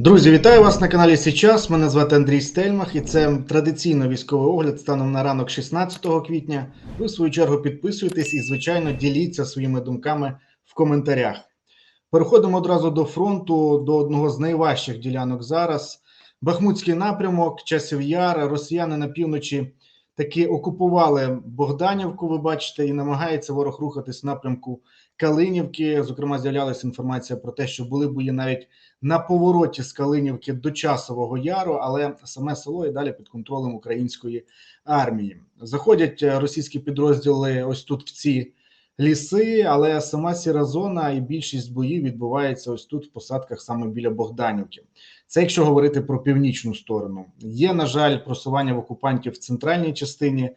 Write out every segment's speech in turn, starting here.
Друзі, вітаю вас на каналі Січас. Мене звати Андрій Стельмах, і це традиційно військовий огляд станом на ранок 16 квітня. Ви в свою чергу підписуйтесь і, звичайно, діліться своїми думками в коментарях. Переходимо одразу до фронту, до одного з найважчих ділянок зараз. Бахмутський напрямок, часів яр, росіяни на півночі таки окупували Богданівку. Ви бачите, і намагається ворог рухатись в напрямку Калинівки. Зокрема, з'являлася інформація про те, що були бої навіть на повороті з Калинівки до Часового Яру, але саме село і далі під контролем української армії. Заходять російські підрозділи ось тут в ці ліси, але сама сіра зона і більшість боїв відбувається ось тут в посадках саме біля Богданівки. Це якщо говорити про північну сторону. Є, на жаль, просування в окупантів в центральній частині.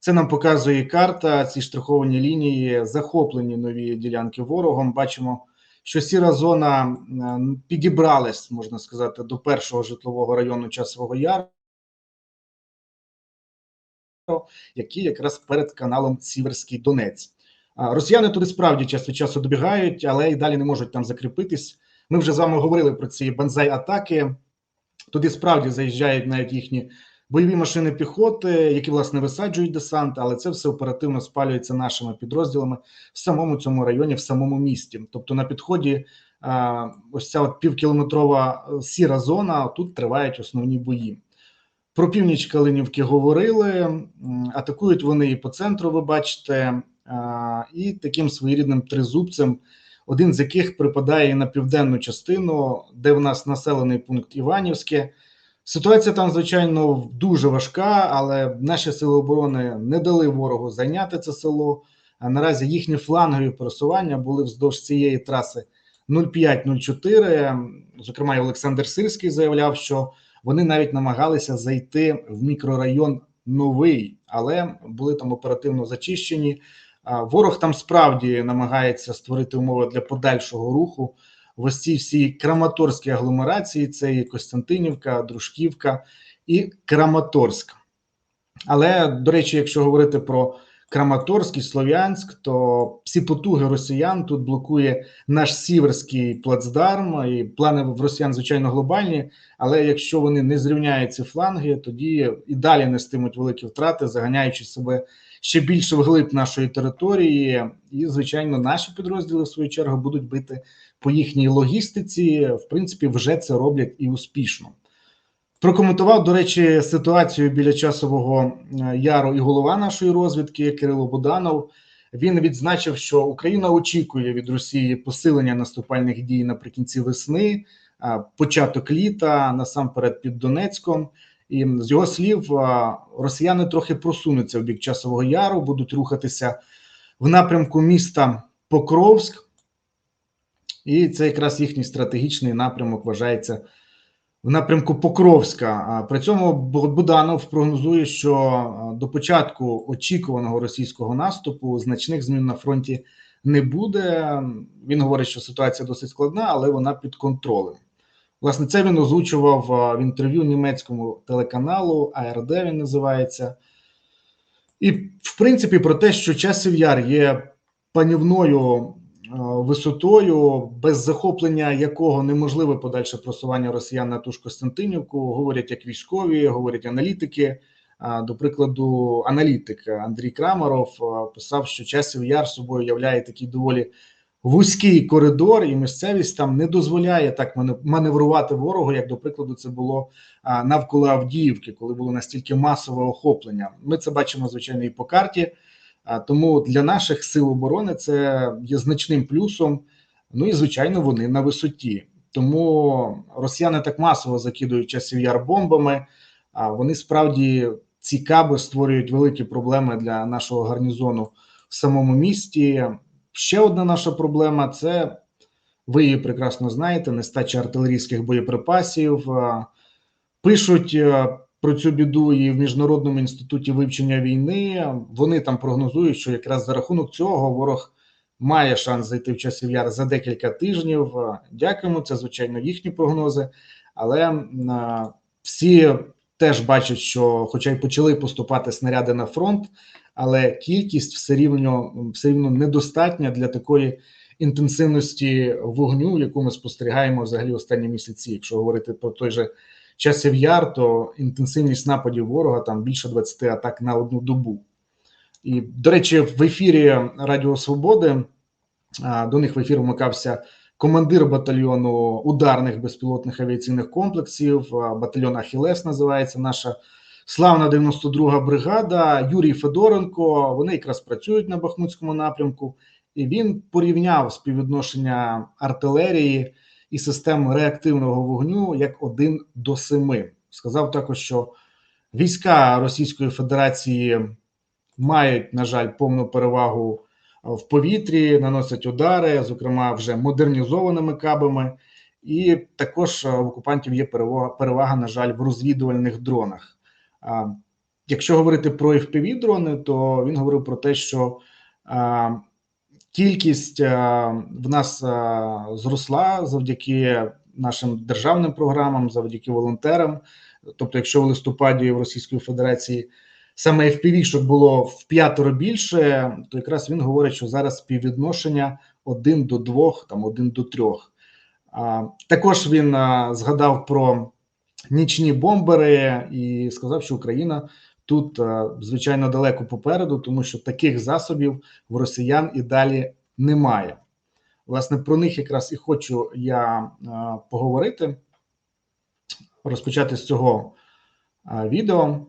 Це нам показує карта. Ці штриховані лінії, захоплені нові ділянки ворогом. Бачимо, що сіра зона підібралась, можна сказати, до першого житлового району Часового Яру, який якраз перед каналом Сіверський Донець. Росіяни туди справді час від часу добігають, але і далі не можуть там закріпитись. Ми вже з вами говорили про ці банзай-атаки. Туди справді заїжджають навіть їхні бойові машини піхоти, які власне висаджують десант, але це все оперативно спалюється нашими підрозділами в самому цьому районі, в самому місті. Тобто на підході а, ось ця от півкілометрова е, сіра зона. Тут тривають основні бої. Про північ Калинівки говорили. Атакують вони і по центру. Ви бачите, а, і таким своєрідним тризубцем, один з яких припадає на південну частину, де в нас населений пункт Іванівське. Ситуація там, звичайно, дуже важка, але наші сили оборони не дали ворогу зайняти це село. А наразі їхні флангові просування були вздовж цієї траси 05-04. Зокрема, і Олександр Сирський заявляв, що вони навіть намагалися зайти в мікрорайон новий, але були там оперативно зачищені. Ворог там справді намагається створити умови для подальшого руху в ось цій всій Краматорській агломерації. Це і Костянтинівка, Дружківка і Краматорськ. Але до речі, якщо говорити про Краматорськ і Слов'янськ, то всі потуги росіян тут блокує наш сіверський плацдарм. І плани в росіян, звичайно, глобальні. Але якщо вони не зрівняють ці фланги, тоді і далі нестимуть великі втрати, заганяючи себе ще більше вглиб нашої території. І, звичайно, наші підрозділи в свою чергу будуть бити по їхній логістиці. В принципі, вже це роблять і успішно. Прокоментував, до речі, ситуацію біля часового е, яру і голова нашої розвідки Кирило Буданов. Він відзначив, що Україна очікує від Росії посилення наступальних дій наприкінці весни, початок літа, насамперед під Донецьком. І з його слів, росіяни трохи просунуться в бік часового яру, будуть рухатися в напрямку міста Покровськ, і це якраз їхній стратегічний напрямок вважається в напрямку Покровська. При цьому Буданов прогнозує, що до початку очікуваного російського наступу значних змін на фронті не буде. Він говорить, що ситуація досить складна, але вона під контролем. Власне, це він озвучував в інтерв'ю німецькому телеканалу АРД. Він називається. І, в принципі, про те, що часів яр є панівною висотою, без захоплення якого неможливе подальше просування росіян на ту ж Костянтинівку, говорять як військові, говорять аналітики. До прикладу, аналітик Андрій Крамаров писав, що часів яр собою являє такий доволі вузький коридор, і місцевість там не дозволяє так мане- маневрувати ворогу, як до прикладу, це було навколо Авдіївки, коли було настільки масове охоплення. Ми це бачимо звичайно і по карті. Тому для наших сил оборони це є значним плюсом. Ну і звичайно, вони на висоті. Тому росіяни так масово закидують часів яр бомбами. А вони справді ці каби створюють великі проблеми для нашого гарнізону в самому місті. Ще одна наша проблема це ви її прекрасно знаєте: нестача артилерійських боєприпасів. Пишуть е, про цю біду і в міжнародному інституті вивчення війни. Вони там прогнозують, що якраз за рахунок цього ворог має шанс зайти в часів яр за декілька тижнів. Дякуємо, це звичайно їхні прогнози, але всі теж бачать, що, хоча й почали поступати снаряди на фронт, але кількість все рівно все рівно недостатня для такої інтенсивності вогню, яку ми спостерігаємо взагалі останні місяці. Якщо говорити про той же часів яр, то інтенсивність нападів ворога там більше 20 атак на одну добу. І, до речі, в ефірі Радіо Свободи до них в ефір вмикався командир батальйону ударних безпілотних авіаційних комплексів, батальйон Ахілес називається наша славна 92-га бригада. Юрій Федоренко. Вони якраз працюють на Бахмутському напрямку, і він порівняв співвідношення артилерії і систем реактивного вогню як один до семи. Сказав також, що війська Російської Федерації мають, на жаль, повну перевагу в повітрі, наносять удари, зокрема вже модернізованими кабами, і також е, в окупантів є перевага, перевага, на жаль, в розвідувальних дронах. Якщо говорити про fpv дрони, то він говорив про те, що кількість а, в нас а, зросла завдяки нашим державним програмам, завдяки волонтерам. Тобто, якщо в листопаді в Російської Федерації саме FPV-шок було в п'ятеро більше, то якраз він говорить, що зараз співвідношення один до двох, там один до трьох. А, також він а, згадав про нічні бомбери і сказав, що Україна тут звичайно далеко попереду, тому що таких засобів в росіян і далі немає. Власне, про них якраз і хочу я поговорити, розпочати з цього відео.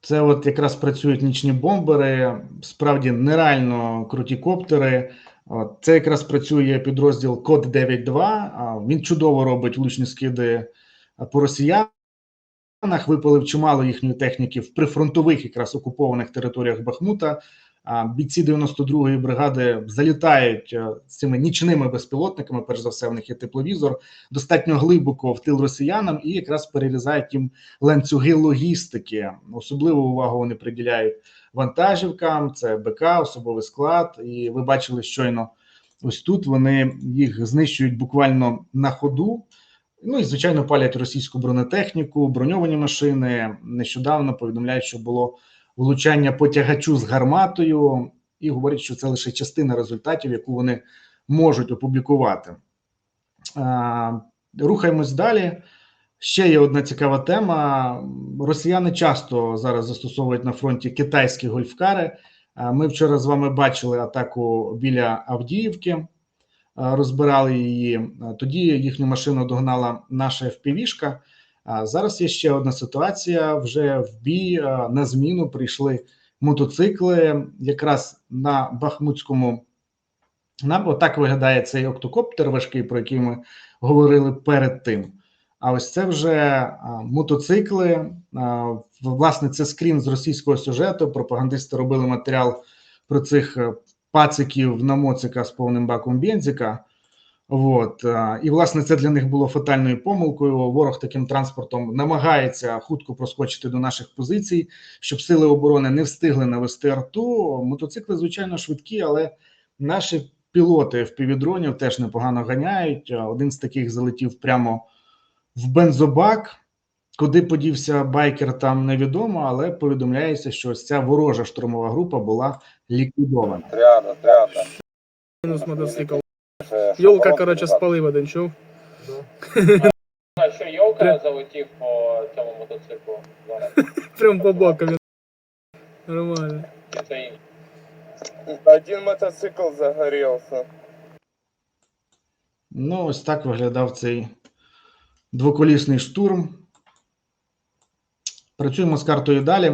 Це от якраз працюють нічні бомбери, справді нереально круті коптери. Це якраз працює підрозділ Код 92. Він чудово робить влучні скиди по росіянах. Випалив чимало їхньої техніки в прифронтових, якраз окупованих територіях Бахмута. Бійці 92-ї бригади залітають е, з цими нічними безпілотниками. Перш за все, в них є тепловізор, достатньо глибоко в тил росіянам і якраз перерізають їм ланцюги логістики. Особливу увагу вони приділяють вантажівкам. Це БК, особовий склад. І ви бачили щойно, ось тут вони їх знищують буквально на ходу. Ну і звичайно палять російську бронетехніку, броньовані машини. Нещодавно повідомляють, що було влучання по тягачу з гарматою, і говорять, що це лише частина результатів, яку вони можуть опублікувати. Рухаємось далі. Ще є одна цікава тема. Росіяни часто зараз застосовують на фронті китайські гольфкари. Ми вчора з вами бачили атаку біля Авдіївки, розбирали її. Тоді їхню машину догнала наша FPV-шка. А зараз є ще одна ситуація. Вже в бій на зміну прийшли мотоцикли, якраз на Бахмутському напрямку. Так виглядає цей октокоптер важкий, про який ми говорили перед тим. А ось це вже мотоцикли. Власне, це скрін з російського сюжету. Пропагандисти робили матеріал про цих пациків на моцика з повним баком бензика. От і власне це для них було фатальною помилкою. Ворог таким транспортом намагається хутко проскочити до наших позицій, щоб сили оборони не встигли навести арту. Мотоцикли, звичайно, швидкі, але наші пілоти в півдронів теж непогано ганяють. Один з таких залетів прямо в бензобак. Куди подівся байкер, там невідомо, але повідомляється, що ось ця ворожа штурмова група була ліквідована. Тряда, тряда. Мінус мотоцикл. Йолка, коротше, спалив один, чув? А що Йолка залетів по цьому мотоциклу зараз? Прям по боку він. Нормально. Це? Один мотоцикл загорелся. Ну, ось так виглядав цей двоколісний штурм. Працюємо з картою далі.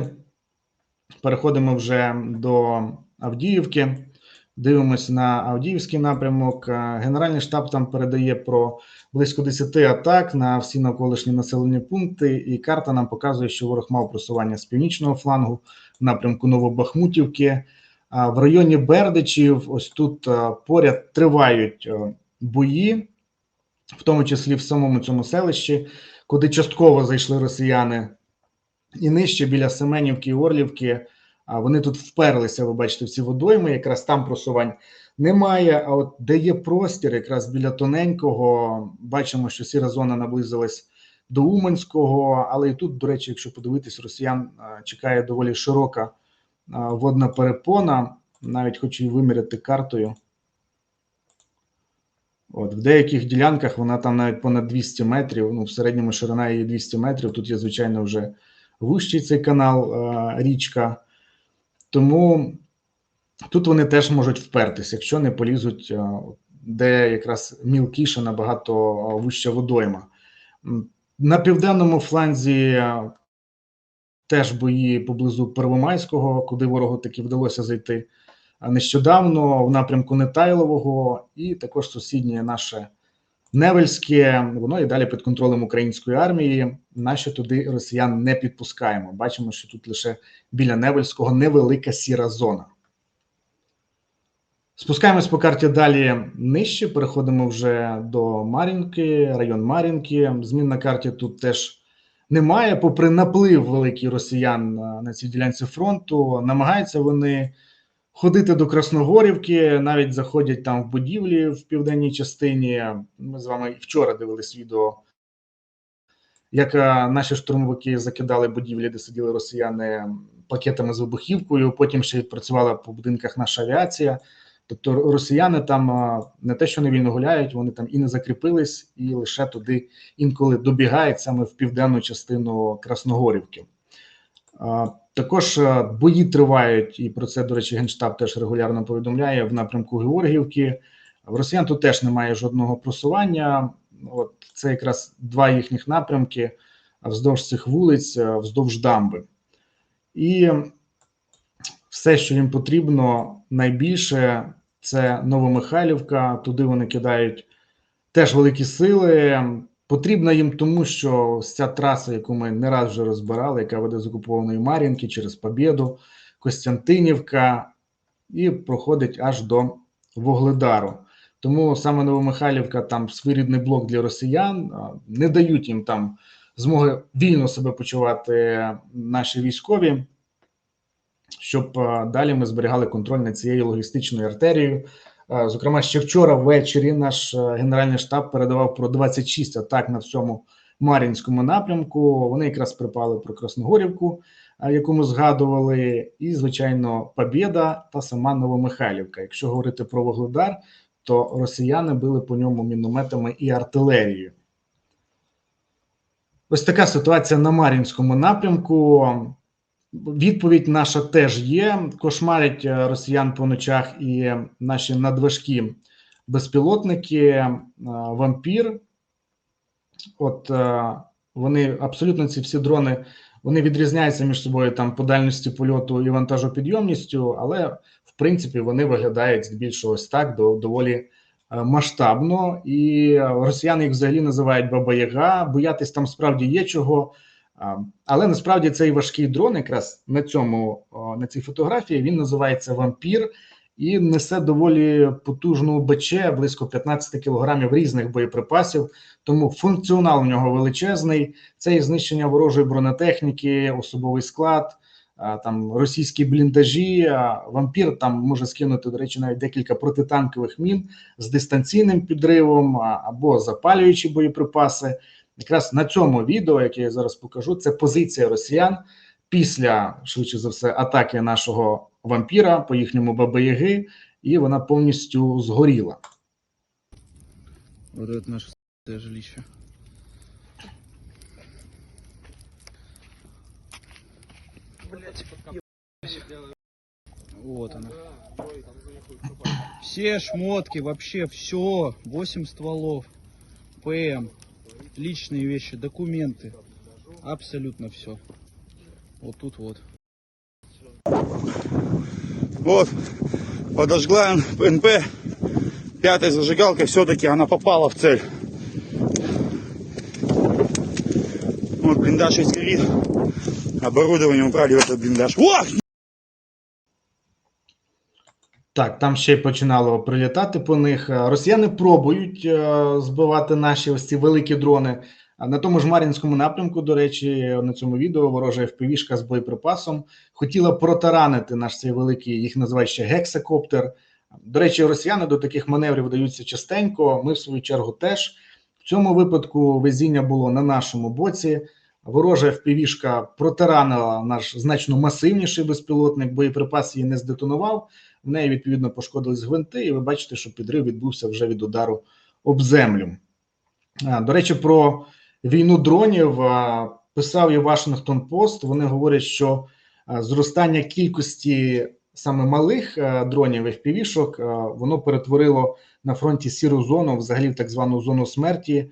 Переходимо вже до Авдіївки. Дивимося на Авдіївський напрямок. Е, Генеральний штаб там передає про близько 10 атак на всі навколишні населені пункти, і карта нам показує, що ворог мав просування з північного флангу в напрямку Новобахмутівки. А В районі Бердичів, ось тут е, поряд тривають е, бої, в тому числі в самому цьому селищі, куди частково зайшли росіяни, і нижче біля Семенівки і Орлівки. А вони тут вперлися, ви бачите, в ці водойми, якраз там просувань немає. А от де є простір, якраз біля тоненького, бачимо, що сіра зона наблизилась до Уманського, але і тут, до речі, якщо подивитись, росіян чекає доволі широка водна перепона. Навіть хочу її виміряти картою. От, в деяких ділянках вона там навіть понад 200 метрів. Ну, в середньому ширина її 200 метрів. Тут є, звичайно, вже вущий цей канал, е, річка. Тому тут вони теж можуть впертись, якщо не полізуть, е, де якраз мілкіше набагато е, вища водойма. На південному фланзі теж бої поблизу Первомайського, куди ворогу таки вдалося зайти нещодавно в напрямку Нетайлового, і також сусіднє наше Невельське, воно і далі під контролем української армії. Наші туди росіян не підпускаємо. Бачимо, що тут лише біля Невельського невелика сіра зона. Спускаємось по карті далі нижче. Переходимо вже до Мар'їнки, район Мар'їнки. Змін на карті тут теж немає. Попри наплив великий росіян на- цій ділянці фронту, намагаються вони ходити до Красногорівки, навіть заходять там в будівлі в південній частині. Ми з вами вчора дивились відео, як е, наші штурмовики закидали будівлі, де сиділи росіяни пакетами з вибухівкою. Потім ще відпрацювала по будинках наша авіація. Тобто росіяни там е, не те, що не вільно гуляють, вони там і не закріпились, і лише туди інколи добігають саме в південну частину Красногорівки. Також е, бої тривають, і про це, до речі, Генштаб теж регулярно повідомляє в напрямку Георгіївки. В росіян тут теж немає жодного просування. От це якраз два їхніх напрямки вздовж цих вулиць, е, вздовж дамби. І все, що їм потрібно найбільше, це Новомихайлівка. Туди вони кидають теж великі сили. Потрібна їм тому, що ця траса, яку ми не раз вже розбирали, яка веде з окупованої Мар'їнки через Побєду, Костянтинівка і проходить аж до Вогледару. Тому саме Новомихайлівка там своєрідний блок для росіян, не дають їм там змоги вільно себе почувати наші військові, щоб далі ми зберігали контроль над цією логістичною артерією. Зокрема, ще вчора ввечері наш е, генеральний штаб передавав про 26 атак на всьому Мар'їнському напрямку. Вони якраз припали про Красногорівку, е, яку ми згадували, і звичайно, Побєда та сама Новомихайлівка. Якщо говорити про Вогледар, то росіяни били по ньому мінометами і артилерією. Ось така ситуація на Мар'їнському напрямку. Відповідь наша теж є. Кошмарять е, росіян по ночах і наші надважкі безпілотники е, вампір. От е, вони абсолютно ці всі дрони вони відрізняються між собою там по дальності польоту і вантажопідйомністю, але в принципі вони виглядають здебільшого ось так до доволі масштабно. І росіяни їх взагалі називають Баба Яга. Боятись там справді є чого. Але насправді цей важкий дрон, якраз на цьому на цій фотографії, він називається вампір і несе доволі потужну БЧ, близько 15 кілограмів різних боєприпасів. Тому функціонал у нього величезний. Це і знищення ворожої бронетехніки, особовий склад, там російські бліндажі. Вампір там може скинути, до речі, навіть декілька протитанкових мін з дистанційним підривом або запалюючі боєприпаси. Якраз на цьому відео, яке я зараз покажу, це позиція росіян після, швидше за все, атаки нашого вампіра по їхньому Баба-Яги, і вона повністю згоріла. Вот это наше жилище. Вот она. Все шмотки, вообще все. 8 стволов. ПМ. Личные вещи, документы. Абсолютно все. Вот тут вот. Вот, подожгла НП пятой зажигалкой, все-таки она попала в цель. Вот блиндаж весь горит. Оборудование убрали в этот блиндаж. О! Так, там ще й починало прилітати по них. Е, Росіяни пробують е, збивати наші ось ці великі дрони. На тому ж Мар'їнському напрямку, до речі, на цьому відео ворожа FPV-шка з боєприпасом хотіла протаранити наш цей великий, їх називають ще гексакоптер. До речі, росіяни до таких маневрів даються частенько. Ми, в свою чергу, теж в цьому випадку везіння було на нашому боці. Ворожа FPV-шка протаранила наш значно масивніший безпілотник, боєприпас її не здетонував. В неї відповідно пошкодились гвинти, і ви бачите, що підрив відбувся вже від удару об землю. До речі, про війну дронів писав і Вашингтон Пост. Вони говорять, що зростання кількості саме малих дронів FPV-шок, воно перетворило на фронті сіру зону, взагалі в так звану зону смерті.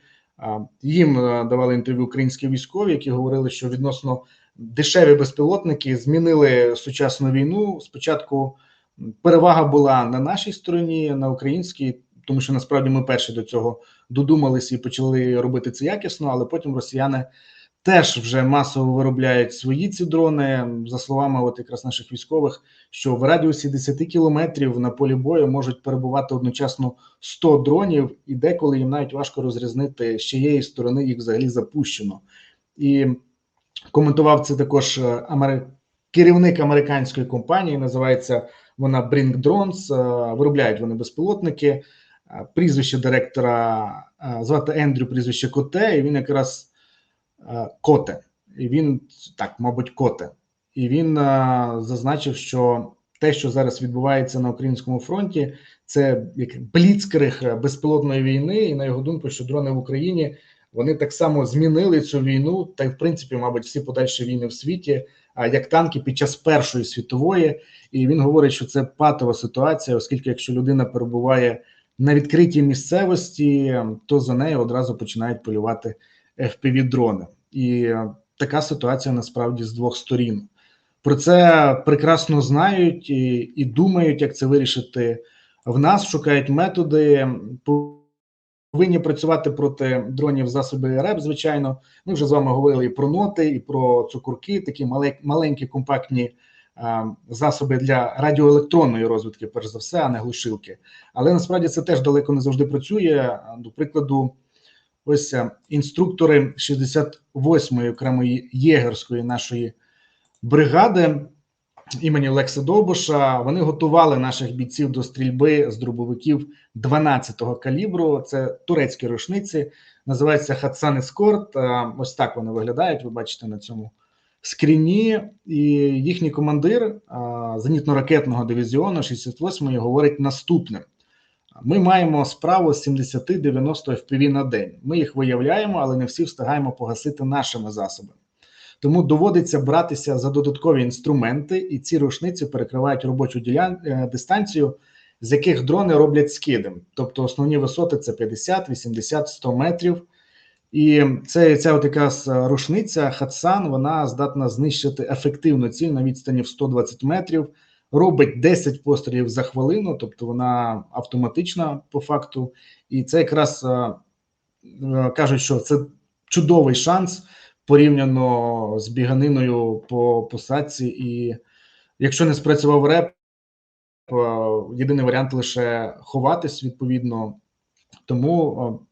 Їм давали інтерв'ю українські військові, які говорили, що відносно дешеві безпілотники змінили сучасну війну. Спочатку перевага була на нашій стороні, на українській, тому що насправді ми перші до цього додумалися і почали робити це якісно, але потім росіяни теж вже масово виробляють свої ці дрони. За словами от якраз наших військових, що в радіусі 10 кілометрів на полі бою можуть перебувати одночасно 100 дронів, і деколи їм навіть важко розрізнити, з чиєї сторони їх взагалі запущено. І коментував це також е, керівник американської компанії, називається вона Bring Drones, е, виробляють вони безпілотники. Е, Прізвище директора е, звати Ендрю, прізвище Коте, і він якраз Коте. І він так, мабуть, Коте. І він зазначив, що те, що зараз відбувається на українському фронті, це як бліцкриг безпілотної війни. І на його думку, що дрони в Україні вони так само змінили цю війну, та й в принципі, мабуть, всі подальші війни в світі, як танки під час Першої світової. І він говорить, що це патова ситуація, оскільки якщо людина перебуває на відкритій місцевості, то за нею одразу починають полювати fpv дрони і е, така ситуація насправді з двох сторін. Про це прекрасно знають і, і думають, як це вирішити в нас. Шукають методи. Повинні працювати проти дронів засоби РЕП. Звичайно, ми вже з вами говорили і про ноти, і про цукурки, такі маленькі компактні е, засоби для радіоелектронної розвідки, перш за все, а не глушилки. Але насправді це теж далеко не завжди працює. До прикладу, ось е, інструктори 68-ї окремої єгерської нашої бригади імені Лекса Довбуша. Вони готували наших бійців до стрільби з дробовиків 12-го калібру. Це турецькі рушниці, називається Хатсан Ескорт. Е, Ось так вони виглядають. Ви бачите на цьому скріні. І їхній командир е, зенітно-ракетного дивізіону 68-ї говорить наступне. Ми маємо справу з 70-90 FPV на день. Ми їх виявляємо, але не всі встигаємо погасити нашими засобами. Тому доводиться братися за додаткові інструменти, і ці рушниці перекривають робочу ділян... е, дистанцію, з яких дрони роблять скиди. Тобто основні висоти це 50, 80, 100 метрів. І це ця от якраз рушниця Хатсан, вона здатна знищити ефективну ціль на відстані в 120 метрів робить 10 пострілів за хвилину, тобто вона автоматична по факту, і це якраз е, е, кажуть, що це чудовий шанс порівняно з біганиною по посадці. І якщо не спрацював реп, е, єдиний варіант лише ховатись відповідно. Тому е,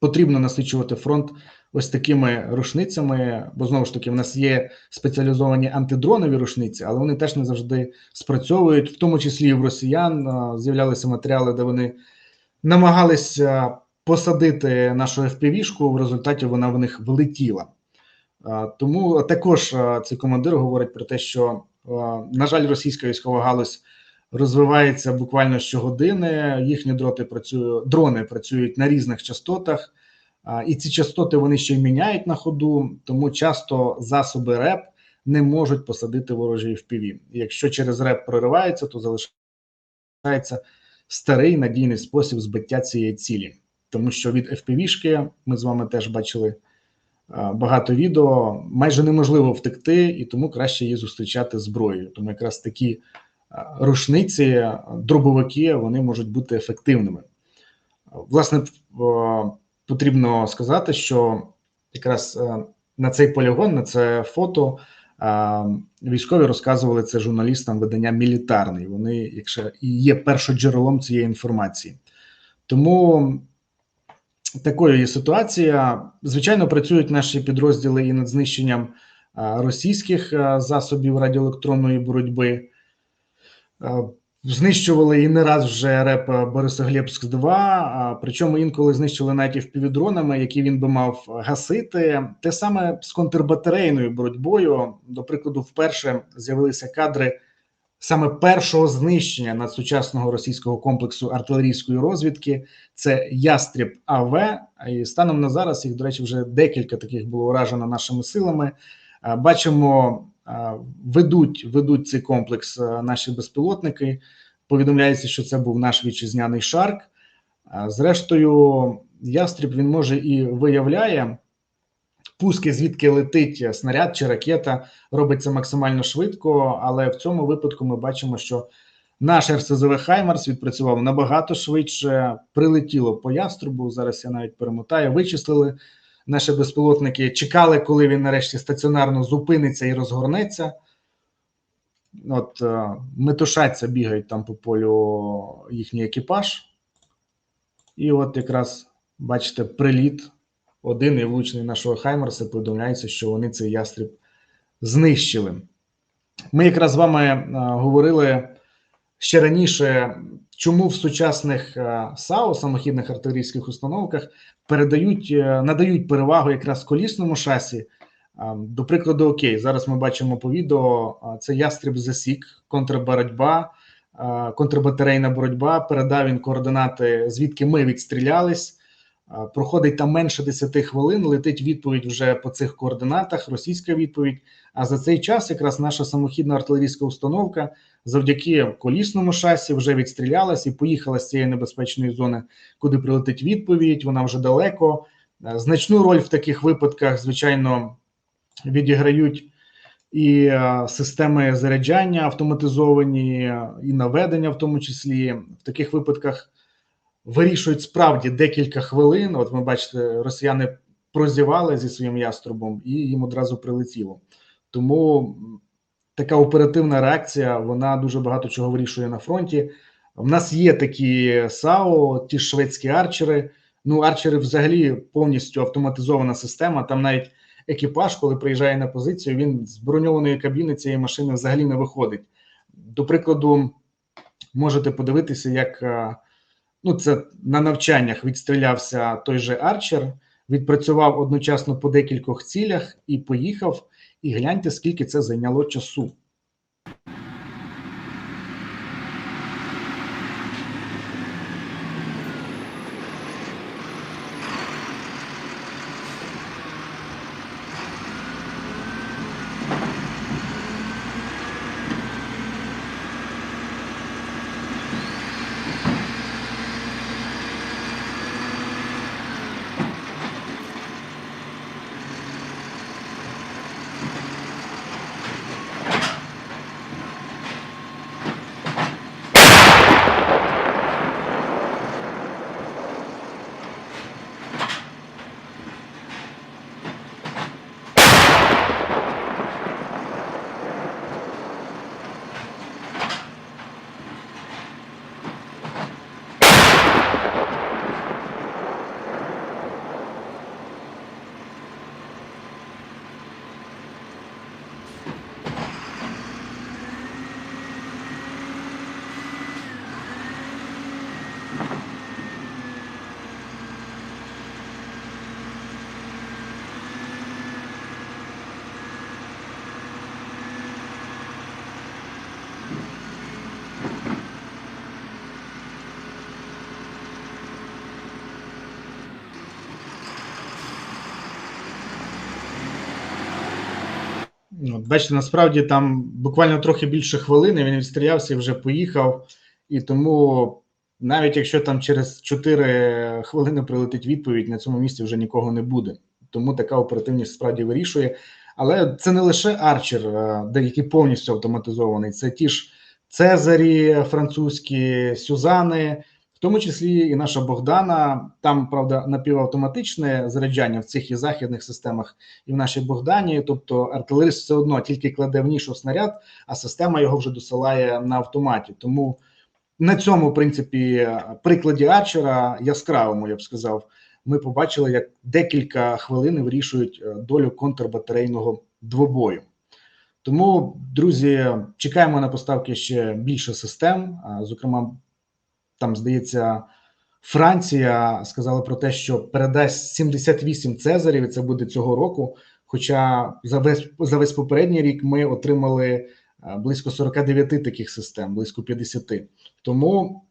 потрібно насичувати фронт ось такими рушницями, бо знову ж таки в нас є спеціалізовані антидронові рушниці, але вони теж не завжди спрацьовують, в тому числі і в росіян з'являлися матеріали, де вони намагалися посадити нашу FPV-шку, в результаті вона в них влетіла. Тому також цей командир говорить про те, що на жаль, російська військова галузь розвивається буквально щогодини. Їхні дроти працюють, дрони працюють на різних частотах. І ці частоти вони ще й міняють на ходу, тому часто засоби РЕП не можуть посадити ворожі FPV. Якщо через РЕП проривається, то залишається старий надійний спосіб збиття цієї цілі, тому що від FPV-шки ми з вами теж бачили багато відео. Майже неможливо втекти, і тому краще її зустрічати зброєю. Тому якраз такі рушниці, дробовики вони можуть бути ефективними. Власне, потрібно сказати, що якраз е, на цей полігон, на це фото е, військові розказували це журналістам видання мілітарний. Вони, якщо і є першоджерелом цієї інформації, тому такою є ситуація. Звичайно, працюють наші підрозділи і над знищенням російських засобів радіоелектронної боротьби. Знищували і не раз вже реп Борисоглебськ 2 а, причому інколи знищили навіть і впівдронами, які він би мав гасити. Те саме з контрбатарейною боротьбою. До прикладу, вперше з'явилися кадри саме першого знищення надсучасного російського комплексу артилерійської розвідки. Це Ястріб АВ. І станом на зараз їх, до речі, вже декілька таких було уражено нашими силами. Бачимо, ведуть, ведуть цей комплекс наші безпілотники. Повідомляється, що це був наш вітчизняний шарк. Зрештою, ястріб він може і виявляє пуски, звідки летить снаряд чи ракета, робиться максимально швидко. Але в цьому випадку ми бачимо, що наш РСЗВ Хаймарс відпрацював набагато швидше, прилетіло по яструбу. Зараз я навіть перемотаю, вичислили наші безпілотники, чекали, коли він нарешті стаціонарно зупиниться і розгорнеться. От е, метушаться, бігають там по полю їхній екіпаж. І от якраз бачите, приліт один і влучний нашого Хаймерса. Повідомляється, що вони цей ястріб знищили. Ми якраз з вами е, говорили ще раніше, чому в сучасних е, САУ, самохідних артилерійських установках, передають, е, надають перевагу якраз колісному шасі. До прикладу, окей, зараз ми бачимо по відео: це ястріб засік, контрборотьба, контрбатарейна боротьба. Передав він координати, звідки ми відстрілялись. Проходить там менше 10 хвилин, летить відповідь вже по цих координатах, російська відповідь. А за цей час якраз наша самохідна артилерійська установка завдяки колісному шасі вже відстрілялась і поїхала з цієї небезпечної зони, куди прилетить відповідь. Вона вже далеко. Значну роль в таких випадках, звичайно, відіграють і системи заряджання автоматизовані, і наведення, в тому числі в таких випадках вирішують справді декілька хвилин. От ми бачите, росіяни прозівали зі своїм яструбом, і їм одразу прилетіло. Тому така оперативна реакція вона дуже багато чого вирішує на фронті. В нас є такі САУ, ті ж шведські арчери. Ну, арчери взагалі повністю автоматизована система. Там навіть екіпаж, коли приїжджає на позицію, він з броньованої кабіни цієї машини взагалі не виходить. До прикладу, можете подивитися, як ну, це на навчаннях відстрілявся той же арчер, відпрацював одночасно по декількох цілях і поїхав. І гляньте, скільки це зайняло часу. Бачите, насправді там буквально трохи більше хвилини він відстрілявся і вже поїхав. І тому, навіть якщо там через 4 хвилини прилетить відповідь, на цьому місці вже нікого не буде. Тому така оперативність справді вирішує. Але це не лише арчер, е, який повністю автоматизований, це ті ж Цезарі, французькі Сюзани, тому числі і наша Богдана. Там, правда, напівавтоматичне заряджання в цих і західних системах, і в нашій Богдані. Тобто артилерист все одно тільки кладе в нішу снаряд, а система його вже досилає на автоматі. Тому на цьому, в принципі, прикладі Арчера, яскравому, я б сказав, ми побачили, як декілька хвилин вирішують е, долю контрбатарейного двобою. Тому, друзі, чекаємо на поставки ще більше систем. Зокрема, там здається, Франція сказала про те, що передасть 78 цезарів, і це буде цього року. Хоча за весь за весь попередній рік ми отримали е, близько 49 таких систем, близько 50. Тому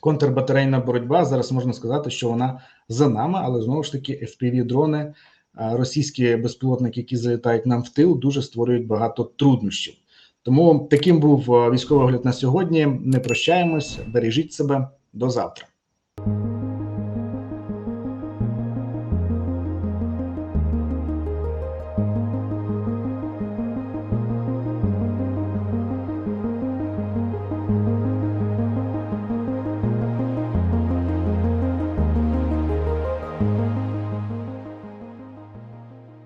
контрбатарейна боротьба зараз можна сказати, що вона за нами, але знову ж таки fpv дрони, е, російські безпілотники, які залітають нам в тил, дуже створюють багато труднощів. Тому таким був е, військовий огляд на сьогодні. Не прощаємось, бережіть себе до завтра.